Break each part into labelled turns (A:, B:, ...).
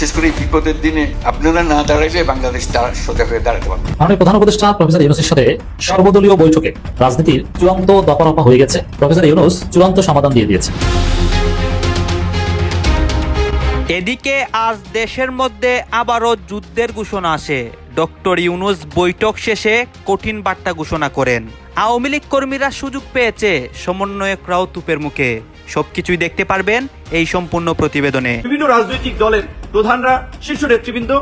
A: বিশেষ করে বিপদের দিনে আপনারা না দাঁড়াইলে বাংলাদেশ তার সোজা হয়ে দাঁড়াতে পারবে।
B: মাননীয় প্রধান উপদেষ্টা প্রফেসর ইউনুসের সাথে সর্বদলীয় বৈঠকে রাজনীতির চূড়ান্ত দফারফা হয়ে গেছে। প্রফেসর ইউনুস চূড়ান্ত সমাধান দিয়ে দিয়েছে
C: এদিকে আজ দেশের মধ্যে আবারও যুদ্ধের ঘোষণা আসে। ডক্টর ইউনুস বৈঠক শেষে কঠিন বার্তা ঘোষণা করেন। আওয়ামী লীগ কর্মীরা সুযোগ পেয়েছে সমন্বয়করাও তুপের মুখে। সবকিছুই দেখতে পারবেন এই সম্পূর্ণ প্রতিবেদনে।
D: বিভিন্ন রাজনৈতিক দলের প্রধানরা শীর্ষ নেতৃবৃন্দ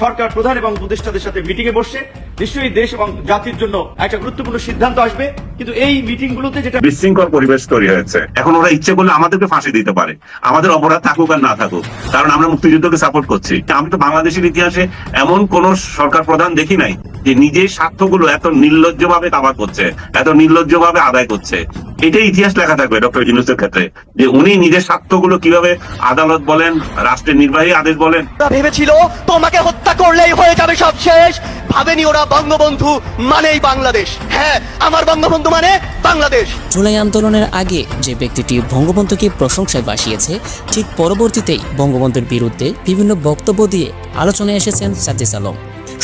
D: সরকার প্রধান এবং উপদেষ্টাদের সাথে মিটিং এ বসছে। নিশ্চয়ই দেশ এবং জাতির জন্য একটা গুরুত্বপূর্ণ সিদ্ধান্ত আসবে। কিন্তু এই মিটিং গুলোতে যেটা
E: বিশৃঙ্খল পরিবেশ তৈরি হয়েছে। এখন ওরা ইচ্ছে করলে আমাদেরকে ফাঁসি দিতে পারে। আমাদের অপরাধ থাকুক আর না থাকুক। কারণ আমরা মুক্তিযুদ্ধকে সাপোর্ট করছি। আমি তো বাংলাদেশের ইতিহাসে এমন কোন সরকার প্রধান দেখি নাই। যে নিজের স্বার্থগুলো এত নির্লজ্জ ভাবে কাবা করছে এত নির্লজ্জ ভাবে আদায় করছে এটাই ইতিহাস লেখা থাকবে ডক্টর ইউনুসের ক্ষেত্রে যে উনি নিজের স্বার্থগুলো কীভাবে আদালত বলেন রাষ্ট্রের নির্বাহী আদেশ বলেন।
F: ভেবেছিল তোমাকে হত্যা করলেই হয়ে যাবে সব শেষ। ভাবেনি ওরা বঙ্গবন্ধু মানেই বাংলাদেশ। হ্যাঁ আমার বঙ্গবন্ধু মানে বাংলাদেশ।
G: জুলাই আন্দোলনের আগে যে ব্যক্তিটি বঙ্গবন্ধুকে প্রশংসায় বাসিয়েছে ঠিক পরবর্তীতেই বঙ্গবন্ধুর বিরুদ্ধে বিভিন্ন বক্তব্য দিয়ে আলোচনায় এসেছেন সাজ্জিস আলম।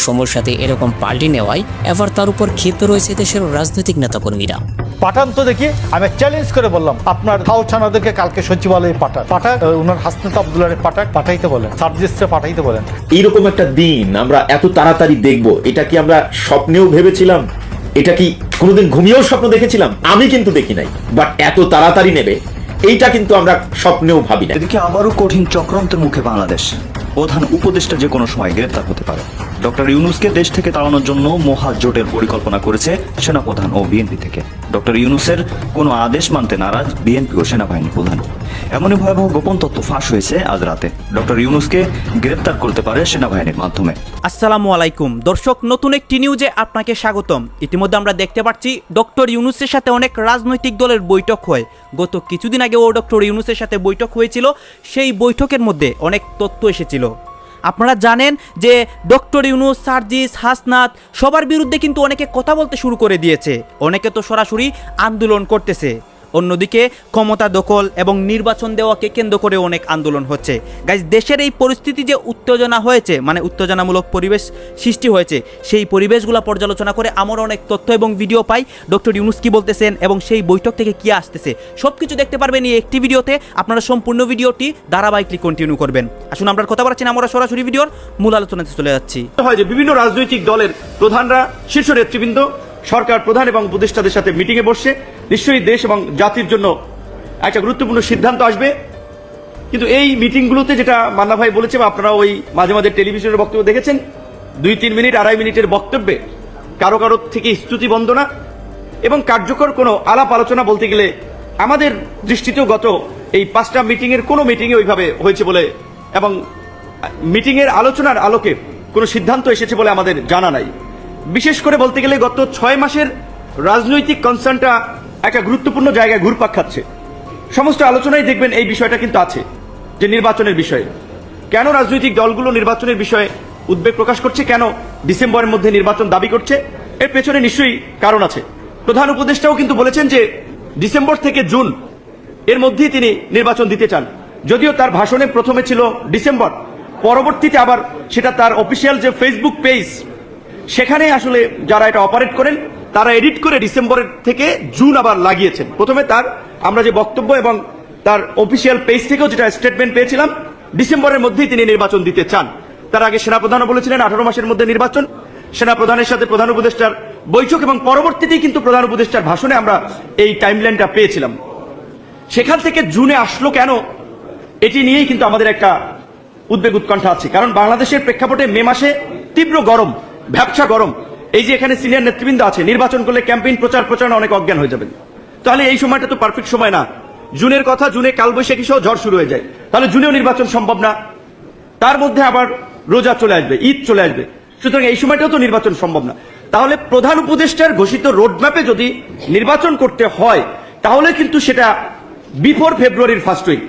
G: সময়ের সাথে এরকম পাল্টি নেওয়ায় এবার তার উপর ক্ষিপ্ত রয়েছে দেশের রাজনৈতিক নেতাকর্মীরা।
H: পাঠান তো দেখি আমি চ্যালেঞ্জ করে বললাম আপনার খাওছানাদেরকে কালকে সচিবালয়ে পাঠান। আহ, ওনার হাসনাত আব্দুল্লাহ পাঠাক পাঠাইতে বলেন সার্জিস্টে পাঠাইতে বলেন।
I: এইরকম একটা দিন আমরা এত তাড়াতাড়ি দেখব এটা কি আমরা স্বপ্নেও ভেবেছিলাম? এটা কি কোনোদিন ঘুমিয়েও স্বপ্ন দেখেছিলাম? আমি কিন্তু দেখি নাই বাট এত তাড়াতাড়ি নেবে এইটা কিন্তু আমরা স্বপ্নেও ভাবি না
J: এদিকে আবারও কঠিন চক্রান্তের মুখে বাংলাদেশ। প্রধান উপদেষ্টা যে কোনো সময় গ্রেপ্তার হতে পারে। ডক্টর ইউনুসকে দেশ থেকে তাড়ানোর জন্য মহা জোটের পরিকল্পনা করেছে সেনাপ্রধান ও বিএনপি থেকে। ডক্টর ইউনুসের কোনো আদেশ মানতে নারাজ বিএনপি ও সেনাবাহিনী প্রধান। এমনই ভয়াবহ গোপন তথ্য ফাঁস হয়েছে আজ রাতে। ডক্টর ইউনুসকে গ্রেপ্তার করতে পারে সেনাবাহিনীর মাধ্যমে।
C: আসসালামু আলাইকুম। দর্শক, নতুন একটি নিউজে আপনাকে স্বাগতম। ইতিমধ্যে আমরা দেখতে পাচ্ছি ডক্টর ইউনুসের সাথে অনেক রাজনৈতিক দলের বৈঠক হয়। গত কিছুদিন আগে ও ডক্টর ইউনুসের সাথে বৈঠক হয়েছিল। সেই বৈঠকের মধ্যে অনেক তথ্য এসেছিল। আপনারা জানেন যে ডক্টর ইউনুস, সার্জিস, হাসনাত সবার বিরুদ্ধে কিন্তু অনেকে কথা বলতে শুরু করে দিয়েছে। অনেকে তো সরাসরি আন্দোলন করতেছে। অন্যদিকে ক্ষমতা দখল এবং নির্বাচন দেওয়াকে কেন্দ্র করে অনেক আন্দোলন হচ্ছে। গাইজ দেশের এই পরিস্থিতি যে উত্তেজনা হয়েছে মানে উত্তেজনামূলক পরিবেশ সৃষ্টি হয়েছে, সেই পরিবেশগুলো পর্যালোচনা করে আমরা অনেক তথ্য এবং ভিডিও পাই। ডক্টর ইউনুস কি বলতেছেন এবং সেই বৈঠক থেকে কি আসতেছে সব কিছু দেখতে পারবেন এই একটি ভিডিওতে। আপনারা সম্পূর্ণ ভিডিওটি ধারাবাহিকলি কন্টিনিউ করবেন। আসুন, আমরা কথা বলছি না, আমরা সরাসরি ভিডিওর মূল আলোচনাতে চলে যাচ্ছি।
D: হয় যে বিভিন্ন রাজনৈতিক দলের প্রধানরা, শীর্ষ নেতৃবৃন্দ সরকার প্রধান এবং উপদেষ্টাদের সাথে মিটিং এ বসছে। নিশ্চয়ই দেশ এবং জাতির জন্য একটা গুরুত্বপূর্ণ সিদ্ধান্ত আসবে। কিন্তু এই মিটিংগুলোতে যেটা মান্না ভাই বলেছে বা আপনারা ওই মাঝে মাঝে টেলিভিশনের বক্তব্য দেখেছেন, দুই তিন মিনিট, আড়াই মিনিটের বক্তব্যে কারও কারও থেকে স্তুতি বন্দনা এবং কার্যকর কোনো আলাপ আলোচনা বলতে গেলে আমাদের দৃষ্টিতেও গত এই পাঁচটা মিটিং এর কোনো মিটিংয়ে ওইভাবে হয়েছে বলে এবং মিটিং এর আলোচনার আলোকে কোনো সিদ্ধান্ত এসেছে বলে আমাদের জানা নাই। বিশেষ করে বলতে গেলে গত ছয় মাসের রাজনৈতিক কনসার্নটা একটা গুরুত্বপূর্ণ জায়গায় ঘুরপাক খাচ্ছে। সমস্ত আলোচনায় দেখবেন এই বিষয়টা কিন্তু আছে, যে নির্বাচনের বিষয়ে। কেন রাজনৈতিক দলগুলো নির্বাচনের বিষয়ে উদ্বেগ প্রকাশ করছে? কেন ডিসেম্বরের মধ্যে নির্বাচন দাবি করছে? এর পেছনে নিশ্চয়ই কারণ আছে। প্রধান উপদেষ্টাও কিন্তু বলেছেন যে ডিসেম্বর থেকে জুন এর মধ্যেই তিনি নির্বাচন দিতে চান। যদিও তার ভাষণে প্রথমে ছিল ডিসেম্বর, পরবর্তীতে আবার সেটা তার অফিসিয়াল যে ফেসবুক পেজ সেখানে আসলে যারা এটা অপারেট করেন, তারা এডিট করে ডিসেম্বরের থেকে জুন আবার লাগিয়েছেন। প্রথমে তার, আমরা যে বক্তব্য এবং তার অফিসিয়াল পেজ থেকেও যেটা স্টেটমেন্ট পেয়েছিলাম, ডিসেম্বরের মধ্যেই তিনি নির্বাচন দিতে চান। তার আগে সেনাপ্রধানও বলেছিলেন, আঠারো মাসের মধ্যে নির্বাচন। সেনাপ্রধানের সাথে প্রধান উপদেষ্টার বৈঠক এবং পরবর্তীতেই কিন্তু প্রধান উপদেষ্টার ভাষণে আমরা এই টাইমলাইনটা পেয়েছিলাম। সেখান থেকে জুনে আসলো কেন, এটি নিয়েই কিন্তু আমাদের একটা উদ্বেগ উৎকণ্ঠা আছে। কারণ বাংলাদেশের প্রেক্ষাপটে মে মাসে তীব্র গরম। ভ্যাবসা গরম। এই যে এখানে সিনিয়র নেতৃবৃন্দ আছে, নির্বাচন করলে ক্যাম্পেইন প্রচার প্রচারণা অনেক অজ্ঞান হয়ে যাবেন। তাহলে এই সময়টা তো পারফেক্ট সময় না। জুনের কথা, জুনে কালবৈশাখী সহ ঝড় শুরু হয়ে যায়। তাহলে জুনেও নির্বাচন সম্ভব না। তার মধ্যে আবার রোজা চলে আসবে, ঈদ চলে আসবে। সুতরাং এই সময়টাও তো নির্বাচন সম্ভব না। তাহলে প্রধান উপদেষ্টার ঘোষিত রোডম্যাপে যদি নির্বাচন করতে হয়, তাহলে কিন্তু সেটা বিফোর ফেব্রুয়ারির ফার্স্ট উইক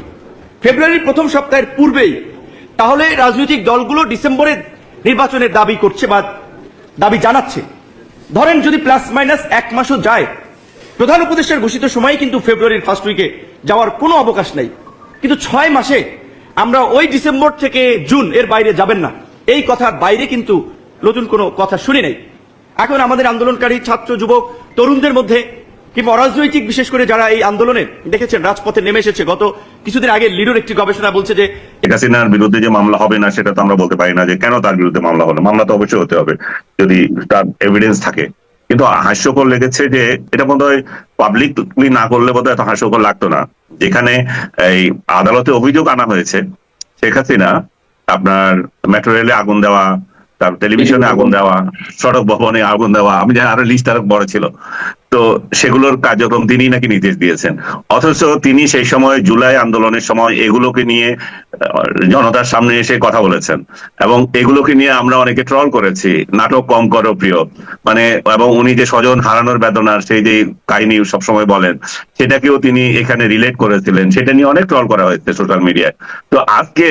D: ফেব্রুয়ারির প্রথম সপ্তাহের পূর্বেই। তাহলে রাজনৈতিক দলগুলো ডিসেম্বরে নির্বাচনের দাবি করছে বা দাবি জানাচ্ছে। ধরেন যদি প্লাস মাইনাস এক মাসও যায়, প্রধান উপদেষ্টার ঘোষিত সময় কিন্তু ফেব্রুয়ারির ফার্স্ট উইকে যাওয়ার কোনো অবকাশ নাই। কিন্তু ছয় মাসে আমরা ওই ডিসেম্বর থেকে জুন এর বাইরে যাবেন না। এই কথার বাইরে কিন্তু নতুন কোনো কথা শুনি নাই। এখন আমাদের আন্দোলনকারী ছাত্র, যুবক, তরুণদের মধ্যে কিংবা অরাজনৈতিক বিশেষ করে যারা এই আন্দোলনে দেখেছেন, রাজপথে নেমে এসেছে। গত কিছুদিন আগে লিডোর একটি গবেষণা বলছে যে
E: শেখ হাসিনার বিরুদ্ধে যে মামলা হবে না, সেটা তো আমরা বলতে পারি না যে কেন তার বিরুদ্ধে মামলা হলো। মামলা তো অবশ্যই হতে হবে, যদি তার এভিডেন্স থাকে। কিন্তু হাস্যকর লেগেছে যে এটা বোধ হয় পাবলিকলি না করলে বোধ হয় হাস্যকর লাগতো না। যেখানে এই আদালতে অভিযোগ আনা হয়েছে, শেখ হাসিনা আপনার মেট্রো রেলে আগুন দেওয়া তারপর টেলিভিশনে আগুন দেওয়া, সড়ক ভবনে আগুন দেওয়া, আমি জানি আরও লিস্ট আরও বড় ছিল। তো সেগুলোর কার্যক্রম তিনি নাকি নির্দেশ দিয়েছেন। অথচ তিনি সেই সময় জুলাই আন্দোলনের সময় এগুলোকে নিয়ে জনতার সামনে এসে কথা বলেছেন। এবং এগুলোকে নিয়ে আমরা অনেকে ট্রল করেছি। নাটক কম করো প্রিয়। মানে এবং উনি যে স্বজন হারানোর বেদনার সেই যে কাহিনী সবসময় বলেন, সেটাকেও তিনি এখানে রিলেট করেছিলেন। সেটা নিয়ে অনেক ট্রল করা হয়েছে সোশ্যাল মিডিয়ায় তো আজকে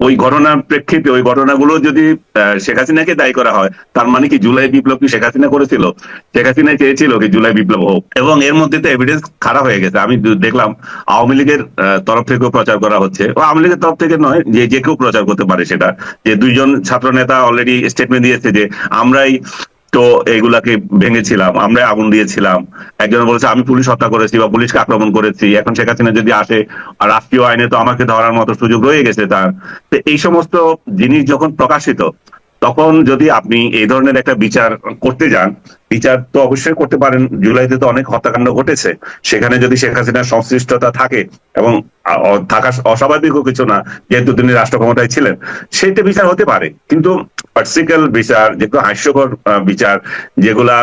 E: ওই ঘটনার প্রেক্ষিতে, ওই ঘটনাগুলো যদি শেখ হাসিনাকে দায়ী করা হয়, তার মানে কি জুলাই বিপ্লব কি শেখ হাসিনা করেছিল? শেখ হাসিনা চেয়েছিল কি জুলাই বিপ্লব হোক। এবং এর মধ্যে তো এভিডেন্স খারাপ হয়ে গেছে। আমি দেখলাম, আওয়ামী লীগের তরফ থেকেও প্রচার করা হচ্ছে। আওয়ামী লীগের তরফ থেকে নয়, যে যে কেউ প্রচার করতে পারে সেটা। যে দুইজন ছাত্র নেতা অলরেডি স্টেটমেন্ট দিয়েছে যে, আমরাই তো এগুলাকে ভেঙেছিলাম আমরা আগুন দিয়েছিলাম। একজন বলেছে, আমি পুলিশ হত্যা করেছি বা পুলিশকে আক্রমণ করেছি। এখন শেখ হাসিনা যদি আসে আর রাষ্ট্রীয় আইনে তো আমাকে ধরার মতো সুযোগ রয়ে গেছে তার। তো এই সমস্ত জিনিস যখন প্রকাশিত, তখন যদি আপনি এই ধরনের একটা বিচার করতে যান বিচার তো অবশ্যই করতে পারেন। জুলাইতে তো অনেক হত্যাকাণ্ড ঘটেছে। সেখানে যদি শেখ হাসিনার সংশ্লিষ্টতা থাকে এবং থাকা অস্বাভাবিকও কিছু না, যেহেতু তিনি রাষ্ট্র ক্ষমতায় ছিলেন সেইটা বিচার হতে পারে। কিন্তু বিচার, যেগুলো হাস্যকর বিচার, যেগুলা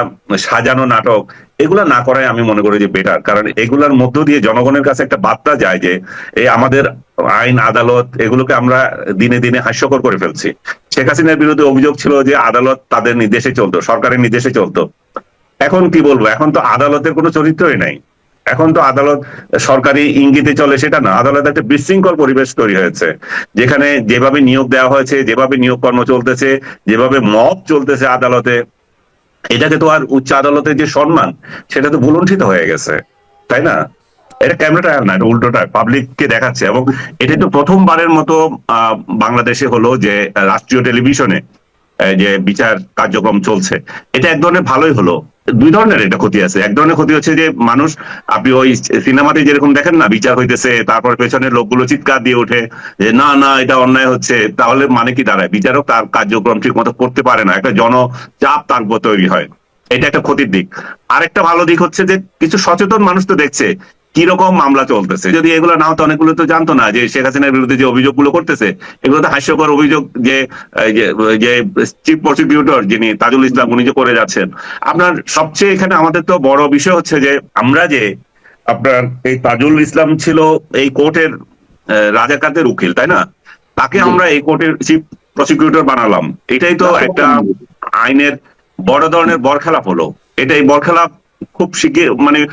E: সাজানো নাটক, এগুলা না করাই আমি মনে করি যে বেটার কারণ এগুলার মধ্য দিয়ে জনগণের কাছে একটা বার্তা যায় যে, এই আমাদের আইন, আদালত, এগুলোকে আমরা দিনে দিনে হাস্যকর করে ফেলছি। শেখ হাসিনার বিরুদ্ধে অভিযোগ ছিল যে আদালত তাদের নির্দেশে চলতো, সরকারের নির্দেশে চলতো। এখন কি বলব? এখন তো আদালতের কোনো চরিত্রই নাই। এখন তো আদালত সরকারি ইঙ্গিতে চলে সেটা না। আদালত একটা বিশৃঙ্খল পরিবেশ তৈরি হয়েছে। যেখানে যেভাবে নিয়োগ দেওয়া হয়েছে যেভাবে নিয়োগ কর্ম চলতেছে যেভাবে মব চলতেছে আদালতে এটাকে তো আর উচ্চ আদালতের যে সম্মান সেটা তো ভুলণ্ঠিত হয়ে গেছে। তাই না? এটা ক্যামেরাটা না এটা উল্টোটা পাবলিককে দেখাচ্ছে। এবং এটা তো প্রথমবারের মতো আহ, বাংলাদেশে হলো যে রাষ্ট্রীয় টেলিভিশনে যে বিচার কার্যক্রম চলছে, এটা এক ধরনের ভালোই হলো। দুই ধরনের এটা ক্ষতি আছে। এক ধরনের ক্ষতি হচ্ছে যে মানুষ, আপনি ওই সিনেমাতে যেরকম দেখেন না, বিচার হইতেছে, তারপর পেছনের লোকগুলো চিৎকার দিয়ে ওঠে, যে না না, এটা অন্যায় হচ্ছে, তাহলে মানে কি দাঁড়ায়? বিচারক তার কার্যক্রম ঠিক মতো করতে পারে না, একটা জনচাপ তার উপর তৈরি হয়। এটা একটা ক্ষতির দিক। আরেকটা ভালো দিক হচ্ছে যে, কিছু সচেতন মানুষ তো দেখছে কীরকম মামলা চলতেছে? যদি এগুলো না হতো অনেকগুলো তো জানতো না যে শেখ হাসিনার বিরুদ্ধে যে অভিযোগগুলো করতেছে এগুলো তো হাস্যকর অভিযোগ যে যে- চিফ প্রসিকিউটর যিনি তাজুল ইসলাম উনি যে করে যাচ্ছেন। আপনার সবচেয়ে এখানে আমাদের তো বড় বিষয় হচ্ছে যে আমরা যে আপনার এই তাজুল ইসলাম ছিল এই কোর্টের রাজাকারদের উকিল তাই না? তাকে আমরা এই কোর্টের চিফ প্রসিকিউটর বানালাম। এটাই তো একটা আইনের বড় ধরনের বরখেলাপ হলো। এটা এই বরখেলাপ খুব শিখে মানে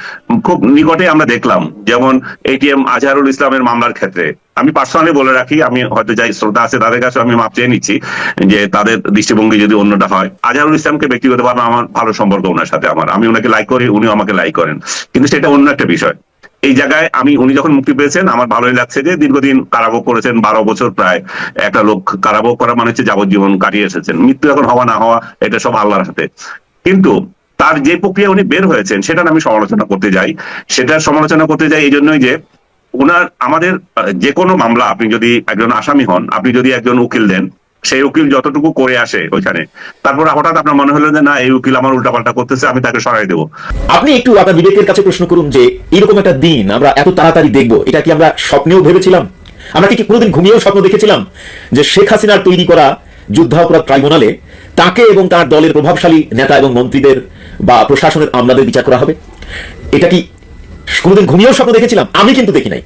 E: খুব নিকটে আমরা দেখলাম, যেমন এটিএম আজহারুল ইসলামের মামলার ক্ষেত্রে। আমি পার্সোনালি বলে রাখি, আমি হয়তো যাই শ্রদ্ধা আছে তাদের কাছে, আমি মাপ চেয়ে নিচ্ছি যে তাদের দৃষ্টিভঙ্গি যদি অন্যটা হয়। আজহারুল ইসলামকে ব্যক্তিগতভাবে আমার ভালো সম্পর্ক ওনার সাথে আমার। আমি ওনাকে লাইক করি, উনিও আমাকে লাইক করেন। কিন্তু সেটা অন্য একটা বিষয়। এই জায়গায় আমি, উনি যখন মুক্তি পেয়েছেন, আমার ভালোই লাগছে যে দীর্ঘদিন কারাভোগ করেছেন, বারো বছর প্রায় একটা লোক কারাভোগ করা মানে হচ্ছে যাবজ্জীবন কাটিয়ে এসেছেন। মৃত্যু এখন হওয়া না হওয়া, এটা সব আল্লাহর হাতে। কিন্তু তার যে প্রক্রিয়া উনি বের হয়েছেন সেটা আমি সমালোচনা করতে যাই। সেটা সমালোচনা করতে যাই এই জন্যই যে ওনার আমাদের যে কোনো মামলা, আপনি যদি একজন আসামি হন, আপনি যদি একজন উকিল দেন, সেই উকিল যতটুকু করে আসে ওইখানে, তারপর হঠাৎ আপনার মনে হলো যে, না, এই উকিল আমার উল্টাপাল্টা করতেছে, আমি তাকে সরাই দেবো।
I: আপনি একটু আপনার বিবেকের কাছে প্রশ্ন করুন যে, এরকম একটা দিন আমরা এত তাড়াতাড়ি দেখব, এটা কি আমরা স্বপ্নেও ভেবেছিলাম? আমরা কি কি কোনোদিন ঘুমিয়েও স্বপ্ন দেখেছিলাম যে শেখ হাসিনার তৈরি করা যুদ্ধাপরাধ ট্রাইব্যুনালে তাকে এবং তার দলের প্রভাবশালী নেতা এবং মন্ত্রীদের বা প্রশাসনের আমলাদের বিচার করা হবে? এটা কি কোনোদিন ঘুমিয়েও স্বপ্ন দেখেছিলাম? আমি কিন্তু দেখি নাই।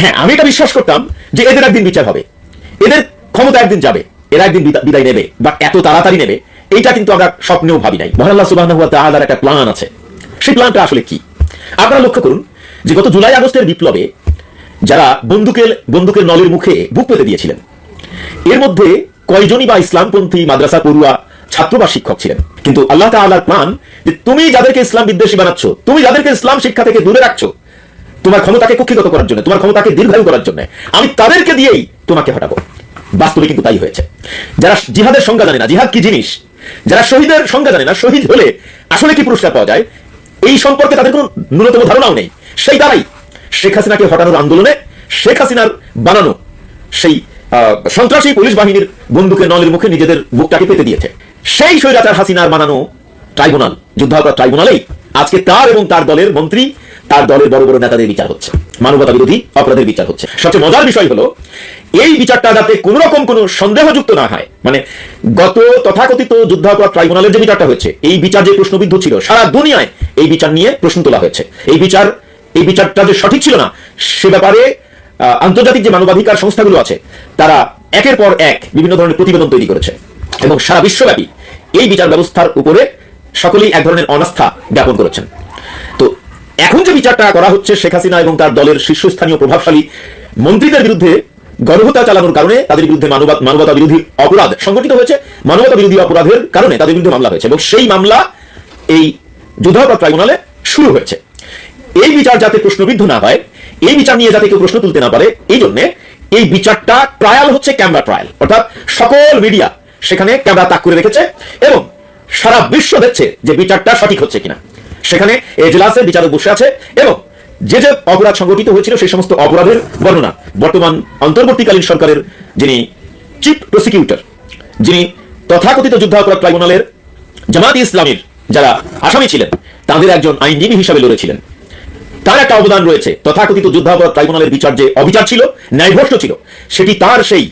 I: হ্যাঁ আমি এটা বিশ্বাস করতাম যে এদের একদিন বিচার হবে। এদের ক্ষমতা একদিন যাবে, এরা একদিন বিদায় নেবে বা এত তাড়াতাড়ি নেবে, এইটা কিন্তু আমরা স্বপ্নেও ভাবি নাই। মহান সুবহানাহু ওয়া তাআলার একটা প্ল্যান আছে। সেই প্ল্যানটা আসলে কি? আপনারা লক্ষ্য করুন যে গত জুলাই আগস্টের বিপ্লবে যারা বন্দুকের বন্দুকের নলের মুখে বুক পেতে দিয়েছিলেন, এর মধ্যে কয়জনই বা ইসলামপন্থী মাদ্রাসা পড়ুয়া ছাত্র বা শিক্ষক ছিলেন। কিন্তু আল্লাহ তাআলার প্ল্যান যে তুমি যাদেরকে ইসলাম বিদ্বেষী বানাচ্ছ, তুমি যাদেরকে ইসলাম শিক্ষা থেকে দূরে রাখছো, তোমার ক্ষমতাকে কক্ষিগত করার জন্য, তোমার ক্ষমতাকে দীর্ঘায়ু করার জন্য, আমি তাদেরকে দিয়েই তোমাকে হটাবো। বাস্তবে কিন্তু তাই হয়েছে। যারা জিহাদের সংজ্ঞা জানে না, জিহাদ কি জিনিস? যারা শহীদের সংজ্ঞা জানে না, শহীদ হলে আসলে কি পুরস্কার পাওয়া যায়? এই সম্পর্কে তাদের কোনো ন্যূনতম ধারণাও নেই। সেই দ্বারাই শেখ হাসিনাকে হটানোর আন্দোলনে শেখ হাসিনার বানানো সেই সন্ত্রাসী পুলিশ বাহিনীর বন্দুকে নলের মুখে নিজেদের বুকটাকে পেতে দিয়েছে। সেই স্বৈরাচার হাসিনার বানানো ট্রাইব্যুনাল, যুদ্ধাপরাধ ট্রাইব্যুনালেই আজকে তার এবং তার দলের মন্ত্রী, তার দলের বড় বড় নেতাদের বিচার হচ্ছে, মানবতা বিরোধী অপরাধের বিচার হচ্ছে। সবচেয়ে মজার বিষয় হলো, এই বিচারটা যাতে কোন রকম কোনো সন্দেহযুক্ত না হয় মানে গত তথাকথিত যুদ্ধাপরাধ ট্রাইব্যুনালের যে বিচারটা হয়েছে, এই বিচার যে প্রশ্নবিদ্ধ ছিল, সারা দুনিয়ায় এই বিচার নিয়ে প্রশ্ন তোলা হয়েছে। এই বিচার, এই বিচারটা যে সঠিক ছিল না, সে ব্যাপারে আন্তর্জাতিক যে মানবাধিকার সংস্থাগুলো আছে, তারা একের পর এক বিভিন্ন ধরনের প্রতিবেদন তৈরি করেছে। এবং সারা বিশ্বব্যাপী এই বিচার ব্যবস্থার উপরে সকলেই এক ধরনের অনাস্থা জ্ঞাপন করেছেন। তো এখন যে বিচারটা করা হচ্ছে শেখ হাসিনা এবং তার দলের শীর্ষস্থানীয় প্রভাবশালী মন্ত্রীদের বিরুদ্ধে গর্ভতা চালানোর কারণে তাদের বিরুদ্ধে মানবতা বিরোধী অপরাধ সংগঠিত হয়েছে। মানবতা বিরোধী অপরাধের কারণে তাদের বিরুদ্ধে মামলা হয়েছে এবং সেই মামলা এই যুদ্ধাপরাধ ট্রাইব্যুনালে শুরু হয়েছে। এই বিচার যাতে প্রশ্নবিদ্ধ না হয়, এই বিচার নিয়ে যাতে কেউ প্রশ্ন তুলতে না পারে, এই জন্য এই বিচারটা ট্রায়াল হচ্ছে ক্যামেরা ট্রায়াল। অর্থাৎ সকল মিডিয়া সেখানে ক্যামেরা তাক করে রেখেছে এবং সারা বিশ্ব দেখছে যে বিচারটা সঠিক হচ্ছে কিনা। সেখানে এজলাসে বিচারক বসে আছে এবং যে যে অপরাধ সংগঠিত হয়েছিল সেই সমস্ত অপরাধের বর্ণনা বর্তমান অন্তর্বর্তীকালীন সরকারের যিনি চিফ প্রসিকিউটর, যিনি তথাকথিত যুদ্ধাপরাধ ট্রাইব্যুনালের জামাত ইসলামের যারা আসামি ছিলেন, তাদের একজন আইনজীবী হিসাবে লড়েছিলেন। তার একটা অবদান রয়েছে। তথাকথিত যুদ্ধাপরাধ ট্রাইব্যুনালের বিচার যে অবিচার ছিল, ন্যায়ভ্রষ্ট ছিল, সেটি তার সেই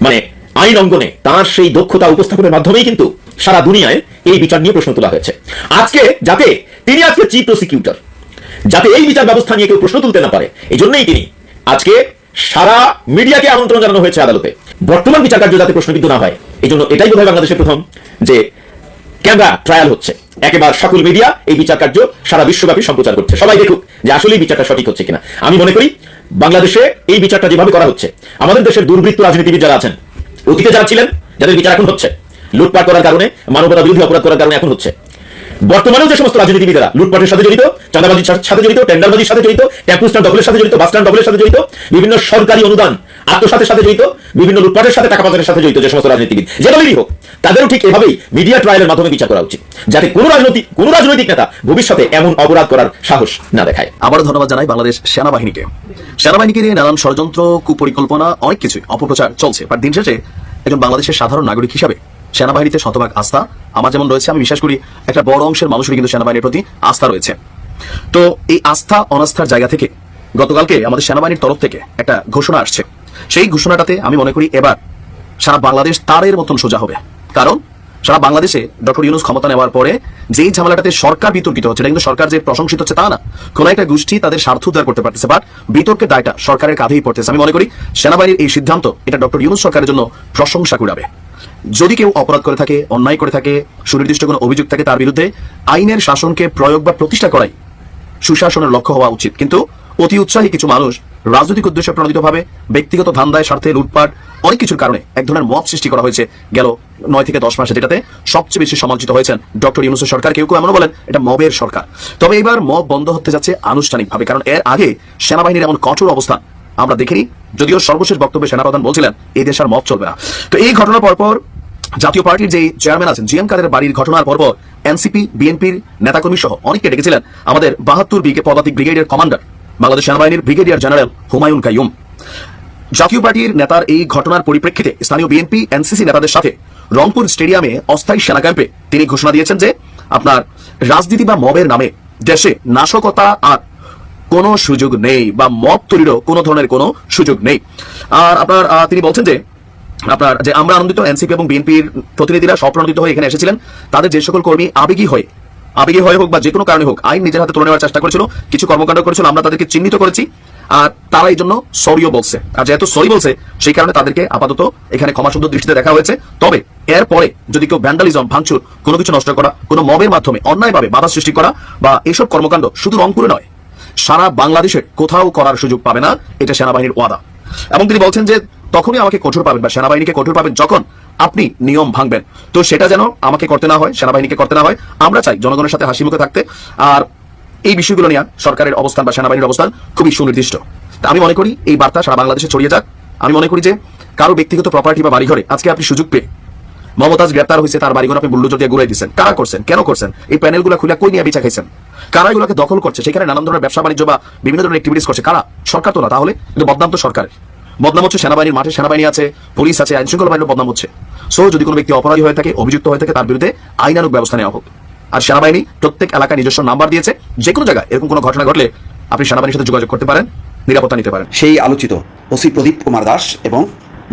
I: মানে আইন অঙ্গনে তার সেই দক্ষতা উপস্থাপনের মাধ্যমেই কিন্তু সারা দুনিয়ায় এই বিচার নিয়ে প্রশ্ন তোলা হয়েছে। আজকে যাতে তিনি আজকে চিফ প্রসিকিউটর, যাতে এই বিচার ব্যবস্থা নিয়ে কেউ প্রশ্ন তুলতে না পারে এই জন্যই তিনি আজকে সারা মিডিয়াকে আমন্ত্রণ জানানো হয়েছে আদালতে। বর্তমান বিচার কার্য যাতে প্রশ্ন কিন্তু না হয় এই জন্য এটাই বোধহয় বাংলাদেশের প্রথম যে ক্যামেরা ট্রায়াল হচ্ছে। একেবারে সকল মিডিয়া এই বিচার কার্য সারা বিশ্বব্যাপী সম্প্রচার করছে। সবাই দেখুক যে আসলে বিচারটা সঠিক হচ্ছে কিনা। আমি মনে করি, বাংলাদেশে এই বিচারটা যেভাবে করা হচ্ছে, আমাদের দেশের দুর্বৃত্ত রাজনীতিবিদ যারা আছেন অতীতে যারা ছিলেন, যাদের বিচার এখন হচ্ছে, লুটপাট করার কারণে, মানবতা বিরোধী অপরাধ করার কারণে এখন হচ্ছে। বর্তমানেও যে সমস্ত রাজনীতিবিদেরা লুটপাটের সাথে জড়িত, চাঁদাবাজির সাথে জড়িত, টেন্ডারবাজির সাথে জড়িত, ট্যাম্পু স্ট্যান্ড দখলের সাথে জড়িত, বাস স্ট্যান্ড দখলের সাথে জড়িত, বিভিন্ন সরকারি অনুদান আত্মসাতের সাথে জড়িত, বিভিন্ন লুটপাটের সাথে টাকা পাচারের সাথে জড়িত যে সমস্ত রাজনীতিবিদ, যে হোক, তাদেরও ঠিক এভাবেই মিডিয়া ট্রায়ালের মাধ্যমে বিচার করা উচিত, যাতে কোনো রাজনৈতিক কোনো রাজনৈতিক নেতা ভবিষ্যতে এমন অপরাধ করার সাহস না দেখায়।
K: আবারও ধন্যবাদ জানাই বাংলাদেশ সেনাবাহিনীকে। সেনাবাহিনীকে নিয়ে নানান ষড়যন্ত্র, কুপরিকল্পনা, অনেক কিছুই অপপ্রচার চলছে বাট দিন শেষে একজন বাংলাদেশের সাধারণ নাগরিক হিসাবে সেনাবাহিনীতে শতভাগ আস্থা আমার যেমন রয়েছে, আমি বিশ্বাস করি একটা বড় অংশের মানুষের কিন্তু সেনাবাহিনীর প্রতি আস্থা রয়েছে। তো এই আস্থা, অনাস্থার জায়গা থেকে গতকালকে আমাদের সেনাবাহিনীর তরফ থেকে একটা ঘোষণা আসছে। সেই ঘোষণাটাতে আমি মনে করি এবার সারা বাংলাদেশ তারের মতন সোজা হবে। কারণ সারা বাংলাদেশে ডক্টর ইউনুস ক্ষমতা নেওয়ার পরে যেই ঝামেলাটাতে সরকার বিতর্কিত হচ্ছে, এটা কিন্তু সরকার যে প্রশংসিত হচ্ছে তা না। কোন একটা গোষ্ঠী তাদের স্বার্থ উদ্ধার করতে পারতেছে বাট বিতর্কের দায়টা সরকারের কাঁধেই পড়তেছে। আমি মনে করি সেনাবাহিনীর এই সিদ্ধান্ত, এটা ডক্টর ইউনুস সরকারের জন্য প্রশংসা কুড়াবে। যদি কেউ অপরাধ করে থাকে, অন্যায় করে থাকে, সুনির্দিষ্ট কোনো অভিযোগ থাকে তার বিরুদ্ধে, আইনের শাসনকে প্রয়োগ বা প্রতিষ্ঠা করাই সুশাসনের লক্ষ্য হওয়া উচিত। কিন্তু অতি উৎসাহী কিছু মানুষ রাজনৈতিক উদ্দেশ্যে প্রণোদিতভাবে ব্যক্তিগত ধান্দায়, স্বার্থে লুটপাট, অনেক কিছুর কারণে এক ধরনের মত সৃষ্টি করা হয়েছে গেল নয় থেকে দশ মাসে যেটাতে সবচেয়ে বেশি সমালোচিত হয়েছেন ডক্টর ইউনুসের সরকার। কেউ কেউ এমনও বলেন এটা মবের সরকার। তবে এবার মব বন্ধ হতে যাচ্ছে আনুষ্ঠানিকভাবে, কারণ এর আগে সেনাবাহিনীর এমন কঠোর অবস্থান আমরা দেখিনি, যদিও সর্বশেষ বক্তব্যে সেনাপ্রধান বলছিলেন এই দেশ আর মব চলবে না। তো এই ঘটনার পরপর জাতীয় পার্টির যে চেয়ারম্যান আছেন, জিএম কাদের বাড়ির ঘটনার পরপর এনসিপি, বিএনপির নেতাকর্মী সহ অনেককে ডেকেছিলেন। আমাদের বাহাত্তর বিকে পদাতিক ব্রিগেডের কমান্ডার বাংলাদেশ সেনাবাহিনীর ব্রিগেডিয়ার জেনারেল হুমায়ুন কাইয়ুম। জাতীয় পার্টির নেতার এই ঘটনার পরিপ্রেক্ষিতে স্থানীয় বিএনপি, এনসিসি নেতাদের সাথে রংপুর স্টেডিয়ামে অস্থায়ী সেনা ক্যাম্পে তিনি ঘোষণা দিয়েছেন যে, আপনার রাজনীতি বা মবের নামে দেশে নাশকতা আর কোনো সুযোগ নেই বা মব তৈরিরও কোনো ধরনের কোনো সুযোগ নেই। আর আপনার তিনি বলছেন যে, আপনার যে আমরা আনন্দিত এনসিপি এবং বিএনপির প্রতিনিধিরা স্বপ্রণোদিত হয়ে এখানে এসেছিলেন, তাদের যে সকল কর্মী আবেগী হয়ে আবেগী হয়ে হোক বা যে কোনো কারণে হোক, আইন নিজের হাতে তুলে নেওয়ার চেষ্টা করেছিল, কিছু কর্মকাণ্ড করেছিল, আমরা তাদেরকে চিহ্নিত করেছি, আর তারা এই জন্য সরিও বলছে। আর যেহেতু সরি বলছে, সেই কারণে তাদেরকে আপাতত এখানে ক্ষমা সুন্দর দৃষ্টিতে দেখা হয়েছে। তবে এরপরে যদি কেউ ভ্যান্ডালিজম ভাঙচুর, কোনো কিছু নষ্ট করা, কোনো মবের মাধ্যমে, অন্যায়ভাবে বাধা সৃষ্টি করা বা এসব কর্মকাণ্ড শুধু রংপুরে নয়, সারা বাংলাদেশে কোথাও করার সুযোগ পাবে না, এটা সেনাবাহিনীর ওয়াদা। এবং তিনি বলছেন যে তখনই আমাকে কঠোর পাবেন বা সেনাবাহিনীকে কঠোর পাবেন যখন আপনি নিয়ম ভাঙবেন। তো সেটা যেন আমাকে করতে না হয়, সেনাবাহিনীকে করতে না হয়, আমরা চাই জনগণের সাথে হাসি মুখে থাকতে। আর এই বিষয়গুলো নিয়ে সরকারের অবস্থান বা সেনাবাহিনীর অবস্থান খুবই সুনির্দিষ্ট। তা আমি মনে করি এই বার্তা সারা বাংলাদেশে ছড়িয়ে যাক। আমি মনে করি যে কারও ব্যক্তিগত প্রপার্টি বা বাড়িঘরে আজকে আপনি সুযোগ পেয়ে মমতাজ গ্রেপ্তার হয়েছে, তার বাড়িঘর আপনি বুল্ডোজর দিয়ে ঘুরাই দিচ্ছেন কারা করছেন? কেন করছেন? এই প্যানেলগুলো খুলে কই নিয়ে বিচার খাইছেন? কারা এগুলোকে দখল করছে? সেখানে নানান ধরনের ব্যবসা বাণিজ্য বা বিভিন্ন ধরনের অ্যাক্টিভিটিস করছে। কারা? সরকার তো না, তাহলে বদনাম তো সরকারের। বদনাম হচ্ছে সেনাবাহিনীর মাঠে সেনাবাহিনী আছে, পুলিশ আছে আইন শৃঙ্খলা বাহিনীর বদনাম হচ্ছে। সো যদি কোনো ব্যক্তি অপরাধী হয়ে থাকে, অভিযুক্ত হয়ে থাকে, তার বিরুদ্ধে আইনানুক ব্যবস্থা নেওয়া হোক। আর সেনাবাহিনী প্রত্যেক এলাকায় নিজস্ব নাম্বার দিয়েছে যে কোনো জায়গায় এরকম কোনো ঘটনা ঘটলে আপনি সেনাবাহিনীর সাথে যোগাযোগ করতে পারেন, নিরাপত্তা নিতে পারেন।
L: সেই আলোচিত ওসি প্রদীপ কুমার দাস এবং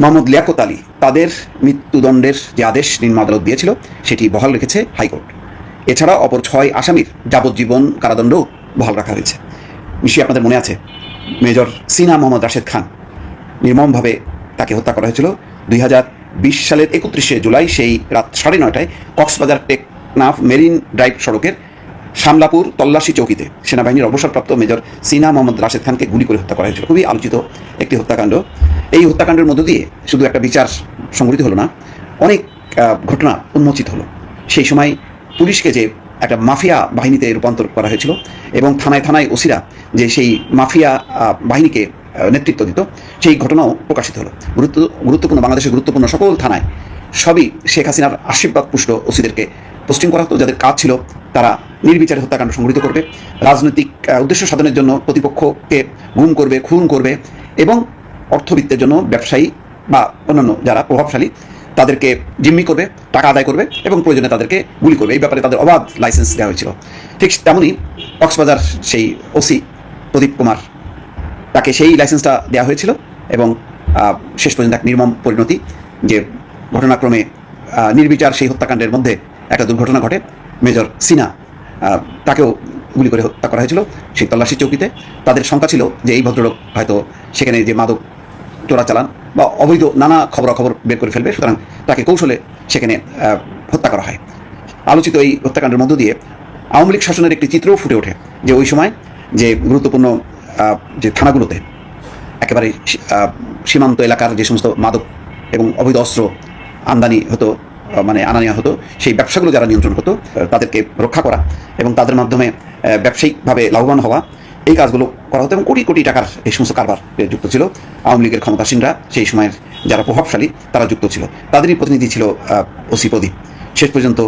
L: মোহাম্মদ লিয়াকত আলী, তাদের মৃত্যুদণ্ডের যে আদেশ নিম্ন আদালত দিয়েছিল, সেটি বহাল রেখেছে হাইকোর্ট। এছাড়া অপর ছয় আসামির যাবজ্জীবন কারাদণ্ড বহাল রাখা হয়েছে। নিশ্চয়ই আপনাদের মনে আছে, মেজর সিনা মোহাম্মদ রাশেদ খান নির্মমভাবে তাকে হত্যা করা হয়েছিল। দুই হাজার বিশ সালের একত্রিশে জুলাই সেই রাত সাড়ে নয়টায় কক্সবাজার টেকনাফ মেরিন ড্রাইভ সড়কের শামলাপুর তল্লাশি চৌকিতে সেনাবাহিনীর অবসরপ্রাপ্ত মেজর সিনা মোহাম্মদ রাশেদ খানকে গুলি করে হত্যা করা হয়েছিল। খুবই আলোচিত একটি হত্যাকাণ্ড। এই হত্যাকাণ্ডের মধ্য দিয়ে শুধু একটা বিচার সংগঠিত হলো না, অনেক ঘটনা উন্মোচিত হলো। সেই সময় পুলিশকে যে একটা মাফিয়া বাহিনীতে রূপান্তর করা হয়েছিল এবং থানায় থানায় ওসিরা যে সেই মাফিয়া বাহিনীকে নেতৃত্ব দিত, সেই ঘটনাও প্রকাশিত হলো। গুরুত্ব, গুরুত্বপূর্ণ বাংলাদেশের গুরুত্বপূর্ণ সকল থানায় সবই শেখ হাসিনার আশীর্বাদ পুষ্ট ওসিদেরকে পোস্টিং করা হতো, যাদের কাজ ছিল তারা নির্বিচারে হত্যাকাণ্ড সংঘটিত করবে। রাজনৈতিক উদ্দেশ্য সাধনের জন্য প্রতিপক্ষকে গুম করবে, খুন করবে এবং অর্থবিত্তের জন্য ব্যবসায়ী বা অন্যান্য যারা প্রভাবশালী তাদেরকে জিম্মি করবে, টাকা আদায় করবে এবং প্রয়োজনে তাদেরকে গুলি করবে। এই ব্যাপারে তাদের অবাধ লাইসেন্স দেওয়া হয়েছিল। ঠিক তেমনই কক্সবাজার সেই ওসি প্রদীপ কুমার তাকে সেই লাইসেন্সটা দেওয়া হয়েছিল এবং শেষ পর্যন্ত এক নির্মম পরিণতি যে ঘটনাক্রমে নির্বিচার সেই হত্যাকাণ্ডের মধ্যে একটা দুর্ঘটনা ঘটে। মেজর সিনা তাকেও গুলি করে হত্যা করা হয়েছিল সেই তল্লাশি চৌকিতে। তাদের শঙ্কা ছিল যে এই ভদ্রলোক হয়তো সেখানে যে মাদক চোরাচালান বা অবৈধ নানা খবরাখবর বের করে ফেলবে, সুতরাং তাকে কৌশলে সেখানে হত্যা করা হয়। আলোচিত এই হত্যাকাণ্ডের মধ্য দিয়ে আওয়ামী লীগ শাসনের একটি চিত্রও ফুটে ওঠে, যে ওই সময় যে গুরুত্বপূর্ণ যে থানাগুলোতে একেবারে সীমান্ত এলাকার যে সমস্ত মাদক এবং অবৈধ অস্ত্র আমদানি হতো মানে আনা নেওয়া হতো, সেই ব্যবসাগুলো যারা নিয়ন্ত্রণ করতো তাদেরকে রক্ষা করা এবং তাদের মাধ্যমে ব্যবসায়িকভাবে লাভবান হওয়া, এই কাজগুলো করা হতো এবং কোটি কোটি টাকার এই সমস্ত কারবার যুক্ত ছিল। আওয়ামী লীগের ক্ষমতাসীনরা সেই সময়ের যারা প্রভাবশালী, তারা যুক্ত ছিল। তাদেরই প্রতিনিধি ছিল ওসি প্রদীপ শেষ পর্যন্ত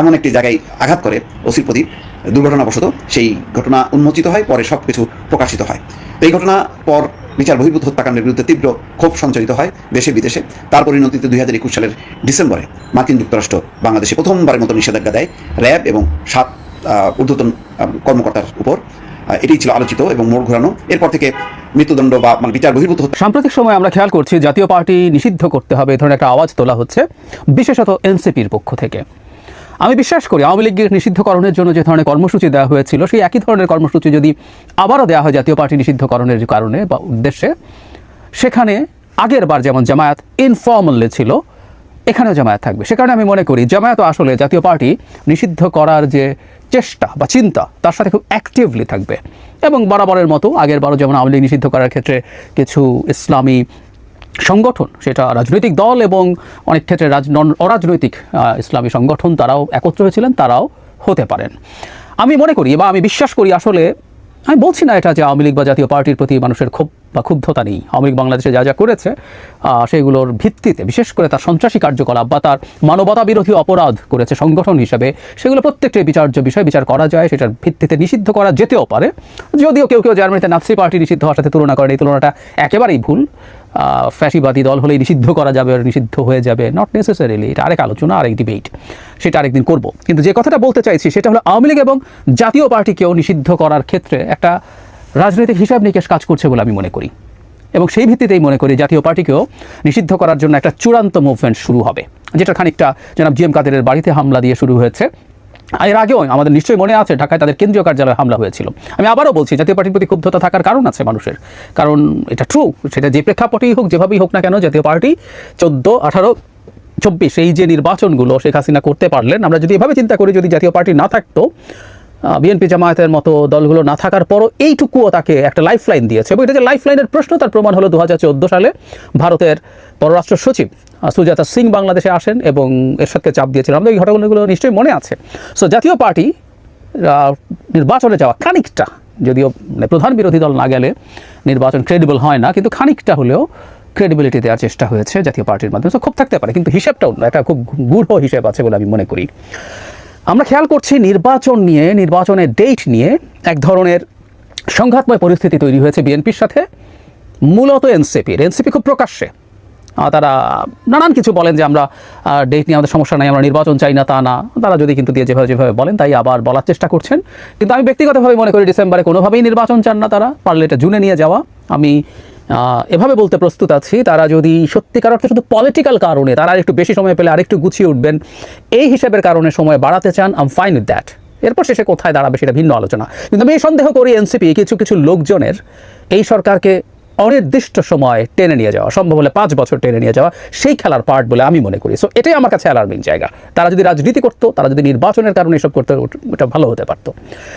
L: এমন একটি জায়গায় আঘাত করে ওসির প্রদীপ দুর্ঘটনাবশত সেই ঘটনা উন্মোচিত হয়, পরে সব কিছু প্রকাশিত হয়। এই ঘটনা পর বিচার বহির্ভূত হত্যাকাণ্ডের বিরুদ্ধে তীব্র ক্ষোভ সঞ্চারিত হয় দেশে বিদেশে। তার পরিণতিতে দুই হাজার একুশ সালের ডিসেম্বরে মার্কিন যুক্তরাষ্ট্র বাংলাদেশে প্রথমবারের মতো নিষেধাজ্ঞা দেয় র্যাব এবং সাত ঊর্ধ্বতন কর্মকর্তার উপর। এটাই ছিল আলোচিত এবং মোড় ঘোরানো। এরপর থেকে মৃত্যুদণ্ড বা মানে বিচার বহির্ভূত
M: সাম্প্রতিক সময় আমরা খেয়াল করছি জাতীয় পার্টি নিষিদ্ধ করতে হবে এই ধরনের একটা আওয়াজ তোলা হচ্ছে, বিশেষত এনসিপির পক্ষ থেকে। আমি বিশ্বাস করি আওয়ামী লীগের নিষিদ্ধকরণের জন্য যে ধরনের কর্মসূচি দেওয়া হয়েছিল, সেই একই ধরনের কর্মসূচি যদি আবারও দেওয়া হয় জাতীয় পার্টি নিষিদ্ধকরণের কারণে বা উদ্দেশ্যে, সেখানে আগের বার যেমন জামায়াত ইনফর্মালি ছিল, এখানেও জামায়াত থাকবে। সে কারণে আমি মনে করি জামায়াত আসলে জাতীয় পার্টি নিষিদ্ধ করার যে চেষ্টা বা চিন্তা, তার সাথে খুব অ্যাক্টিভলি থাকবে। এবং বরাবরের মতো আগের বারও যেমন আওয়ামী লীগ নিষিদ্ধ করার ক্ষেত্রে কিছু ইসলামী সংগঠন, সেটা রাজনৈতিক দল এবং অনেক ক্ষেত্রে রাজ অরাজনৈতিক ইসলামী সংগঠন তারাও একত্র হয়েছিলেন, তারাও হতে পারেন। আমি মনে করি বা আমি বিশ্বাস করি আসলে, আমি বলছি না এটা যে আওয়ামী লীগ বা জাতীয় পার্টির প্রতি মানুষের ক্ষোভ বা ক্ষুব্ধতা নেই। আওয়ামী লীগ বাংলাদেশে যা যা করেছে সেগুলোর ভিত্তিতে, বিশেষ করে তার সন্ত্রাসী কার্যকলাপ বা তার মানবতা বিরোধী অপরাধ করেছে সংগঠন হিসেবে, সেগুলো প্রত্যেকটি বিচার্য বিষয় বিচার করা যায়, সেটার ভিত্তিতে নিষিদ্ধ করা যেতেও পারে। যদিও কেউ কেউ জার্মানিতে নাৎসি পার্টি নিষিদ্ধ হওয়ার সাথে তুলনা করেন, এই তুলনাটা একেবারেই ভুল। ফ্যাসিবাদী দল হলেই নিষিদ্ধ করা যাবে আর নিষিদ্ধ হয়ে যাবে। নট নেসেসারিলি এটা আরেক আলোচনা, আরেক ডিবেট সেটা আরেকদিন করব। কিন্তু যে কথাটা বলতে চাইছি, সেটা হলো আওয়ামী লীগ এবং জাতীয় পার্টিকেও নিষিদ্ধ করার ক্ষেত্রে একটা রাজনৈতিক হিসাব নিকেশ কাজ করছে বলে আমি মনে করি। এবং সেই ভিত্তিতেই মনে করি জাতীয় পার্টিকেও নিষিদ্ধ করার জন্য একটা চূড়ান্ত মুভমেন্ট শুরু হবে। যেটা খানিকটা জনাব জি এম কাদেরের বাড়িতে হামলা দিয়ে শুরু হয়েছে। এর আগেও আমাদের নিশ্চয়ই মনে আছে, ঢাকায় তাদের কেন্দ্রীয় কার্যালয়ে হামলা হয়েছিল। আমি আবারও বলছি, জাতীয় পার্টির প্রতি ক্ষুব্ধতা থাকার কারণ আছে মানুষের। কারণ এটা ট্রু সেটা যে প্রেক্ষাপটেই হোক, যেভাবেই হোক না কেন, জাতীয় পার্টি চোদ্দ, আঠারো, চব্বিশ, এই যে নির্বাচনগুলো শেখ হাসিনা করতে পারলেন, আমরা যদি এভাবে চিন্তা করি, যদি জাতীয় পার্টি না থাকতো বিএনপি জামায়াতের মতো দলগুলো না থাকার পরও এইটুকুও তাকে একটা লাইফ লাইন দিয়েছে। এবং এটা যে লাইফ লাইনের প্রশ্ন, তার প্রমাণ হলো দু হাজার চোদ্দ সালে ভারতের পররাষ্ট্র সচিব সুজাতা সিং বাংলাদেশে আসেন এবং এরশাদকে চাপ দিয়েছিলেন। আমাদের এই ঘটনাগুলো নিশ্চয়ই মনে আছে। সো জাতীয় পার্টি নির্বাচনে যাওয়া খানিকটা, যদিও মানে প্রধান বিরোধী দল না গেলে নির্বাচন ক্রেডিবল হয় না, কিন্তু খানিকটা হলেও ক্রেডিবিলিটি দেওয়ার চেষ্টা হয়েছে জাতীয় পার্টির মাধ্যমে। তো খুব থাকতে পারে, কিন্তু হিসাবটা অন্য একটা খুব গূঢ় হিসেব আছে বলে আমি মনে করি। আমরা খেয়াল করছি নির্বাচন নিয়ে নির্বাচনের ডেট নিয়ে এক ধরনের সংঘাতময় পরিস্থিতি তৈরি হয়েছে বিএনপির সাথে। মূলত এনসিপির এনসিপি খুব প্রকাশ্যে। তারা নানান কিছু বলেন যে আমরা ডেট নিয়ে আমাদের সমস্যা নাই, আমরা নির্বাচন চাই না তা না। তারা যদি কিন্তু দিয়ে যেভাবে যেভাবে বলেন, তাই আবার বলার চেষ্টা করছেন। কিন্তু আমি ব্যক্তিগতভাবে মনে করি ডিসেম্বরে কোনোভাবেই নির্বাচন চান না তারা। পারলে এটা জুনে নিয়ে যাওয়া। আমি এভাবে বলতে প্রস্তুত আছি। তারা যদি সত্যিকার অর্থে শুধু পলিটিক্যাল কারণে, তারা আর একটু বেশি সময় পেলে আরেকটু গুছিয়ে উঠবেন, এই হিসেবের কারণে সময় বাড়াতে চান আম ফাইন উইথ দ্যাট এরপর শেষে কোথায় দাঁড়াবে সেটা ভিন্ন আলোচনা। কিন্তু আমি এই সন্দেহ করি এনসিপি, কিছু কিছু লোকজনের, এই সরকারকে অনির্দিষ্ট সময় টেনে নিয়ে যাওয়া, সম্ভব হলে পাঁচ বছর টেনে নিয়ে যাওয়া, সেই খেলার পার্ট বলে আমি মনে করি। সো এটাই আমার কাছে অ্যালার্মিং জায়গা। তারা যদি রাজনীতি করতো, তারা যদি নির্বাচনের কারণে এসব করতে ওটা ভালো হতে পারতো।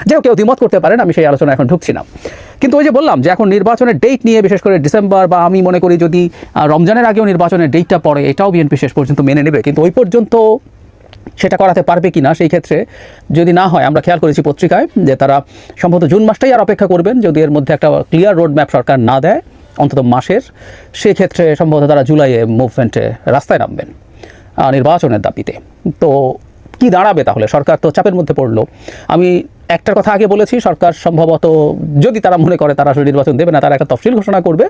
M: যে কেউ দ্বিমত করতে পারেন, আমি সেই আলোচনা এখন ঢুকছি না। কিন্তু ওই যে বললাম যে এখন নির্বাচনের ডেট নিয়ে, বিশেষ করে ডিসেম্বর বা আমি মনে করি যদি রমজানের আগেও নির্বাচনের ডেটটা পড়ে, এটাও বিএনপি শেষ পর্যন্ত মেনে নেবে। কিন্তু ওই পর্যন্ত সেটা করাতে পারবে কি না সেই ক্ষেত্রে যদি না হয়, আমরা খেয়াল করেছি পত্রিকায় যে তারা সম্ভবত জুন মাসটাই আর অপেক্ষা করবেন, যদি এর মধ্যে একটা ক্লিয়ার রোড ম্যাপ সরকার না দেয়, অন্তত মাসের সেক্ষেত্রে সম্ভবত তারা জুলাইয়ে মুভমেন্টে রাস্তায় নামবেন নির্বাচনের দাবিতে। তো কি দাঁড়াবে তাহলে? সরকার তো চাপের মধ্যে পড়ল। আমি একটার কথা আগে বলেছি, সরকার সম্ভবত যদি তারা মনে করে তারা আসলে নির্বাচন দেবে না, তারা একটা তফসিল ঘোষণা করবে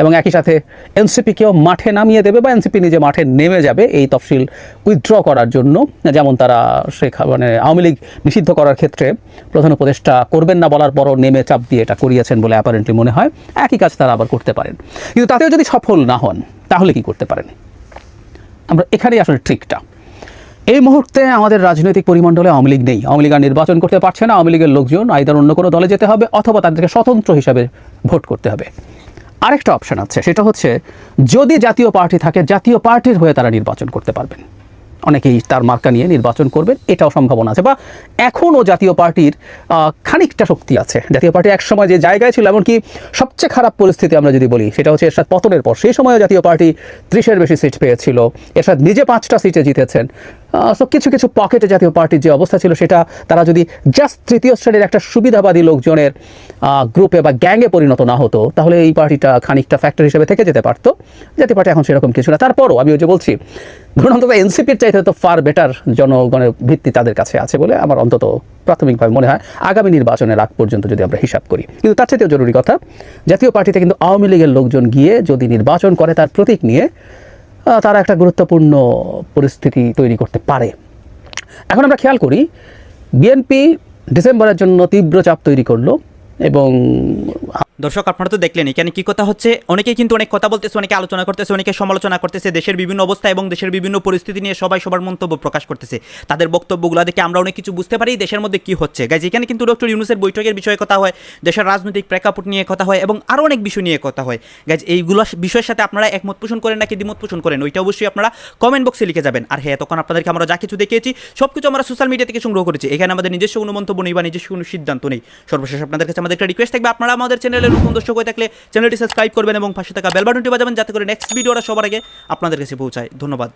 M: এবং একই সাথে এনসিপিকেও মাঠে নামিয়ে দেবে বা এনসিপি নিজে মাঠে নেমে যাবে এই তফসিল উইথড্র করার জন্য, যেমন তারা শেখা মানে আওয়ামী লীগ নিষিদ্ধ করার ক্ষেত্রে প্রধান উপদেষ্টা করবেন না বলার পরও নেমে চাপ দিয়ে এটা করিয়েছেন বলে অ্যাপারেন্টলি মনে হয়, একই কাজ তারা আবার করতে পারেন। কিন্তু তাতেও যদি সফল না হন, তাহলে কি করতে পারেন? আমরা এখানেই আসলে ট্রিকটা এই মুহূর্তে আমাদের রাজনৈতিক পরিমণ্ডলে আওয়ামী লীগ নেই। আওয়ামী লীগ আর নির্বাচন করতে পারছে না। আওয়ামী লীগের লোকজন আইদার অন্য কোনো দলে যেতে হবে অথবা তাদেরকে স্বতন্ত্র হিসাবে ভোট করতে হবে। আরেকটা অপশান আছে, সেটা হচ্ছে যদি জাতীয় পার্টি থাকে, জাতীয় পার্টির হয়ে তারা নির্বাচন করতে পারবেন। অনেকেই তার মার্কা নিয়ে নির্বাচন করবেন, এটাও সম্ভাবনা আছে। বা এখনও জাতীয় পার্টির খানিকটা শক্তি আছে। জাতীয় পার্টি একসময় যে জায়গায় ছিল, এমনকি সবচেয়ে খারাপ পরিস্থিতি আমরা যদি বলি, সেটা হচ্ছে এরশাদ পতনের পর। সেই সময়ও জাতীয় পার্টি ত্রিশের বেশি সিট পেয়েছিল। এরশাদ নিজে পাঁচটা সিটে জিতেছেন। সো কিছু কিছু পকেটে জাতীয় পার্টির যে অবস্থা ছিল, সেটা তারা যদি জাস্ট তৃতীয় শ্রেণির একটা সুবিধাবাদী লোকজনের গ্রুপে বা গ্যাংয়ে পরিণত না হতো, তাহলে এই পার্টিটা খানিকটা ফ্যাক্টর হিসেবে থেকে যেতে পারতো। জাতীয় পার্টি এখন সেরকম কিছু না। তারপরও আমি ওই যে বলছি ধরুন অন্তত এনসিপির চাইতে তো ফার বেটার জনগণের ভিত্তি তাদের কাছে আছে বলে আমার অন্তত প্রাথমিকভাবে মনে হয়। আগামী নির্বাচনের আগ পর্যন্ত যদি আমরা হিসাব করি। কিন্তু তার চাইতেও জরুরি কথা, জাতীয় পার্টিতে কিন্তু আওয়ামী লীগের লোকজন গিয়ে যদি নির্বাচন করে তার প্রতীক নিয়ে তারা একটা গুরুত্বপূর্ণ পরিস্থিতি তৈরি করতে পারে। এখন আমরা খেয়াল করি, বিএনপি ডিসেম্বরের জন্য তীব্র চাপ তৈরি করল এবং
C: দর্শক, আপনারা তো দেখলেন, এখানে কি কথা হচ্ছে? অনেকেই কিন্তু অনেক কথা বলতেছে, অনেকে আলোচনা করতেছে, অনেকে সমালোচনা করতেছে, দেশের বিভিন্ন অবস্থা এবং দেশের বিভিন্ন পরিস্থিতি নিয়ে সবাই সবার মন্তব্য প্রকাশ করতেছে। তাদের বক্তব্যগুলো দেখে আমরা অনেক কিছু বুঝতে পারি, দেশের মধ্যে কি হচ্ছে। গাইজ এখানে কিন্তু ডক্টর ইউনুসের বৈঠকের বিষয়ে কথা হয়, দেশের রাজনৈতিক প্রেক্ষাপট নিয়ে কথা হয় এবং আরও অনেক বিষয় নিয়ে কথা হয়। গাইজ এইগুলো বিষয়ের সাথে আপনারা একমত পোষণ করেন নাকি দ্বিমত পোষণ করেন, ওইটা অবশ্যই আপনারা কমেন্ট বক্সে লিখে যাবেন। আর হ্যাঁ তখন আপনাদেরকে আমরা যা কিছু দেখিয়েছি সব কিছু আমরা সোশ্যাল মিডিয়া থেকে সংগ্রহ করেছি। এখানে আমাদের নিজস্ব কোনো মন্তব্য নেই বা নিজস্ব কোনো সিদ্ধান্ত নেই। সর্বশেষ আপনাদের কাছে আমাদের একটা রিকোয়েস্ট থাকবে, আপনারা আমাদের চ্যানেলের নতুন দর্শক হয়ে থাকলে চ্যানেলটি সাবস্ক্রাইব করবেন এবং পাশে থাকা বেল বাটনটি বাজাবেন যাতে করে নেক্সট ভিডিওটা সবার আগে আপনাদের কাছে পৌঁছায়। ধন্যবাদ।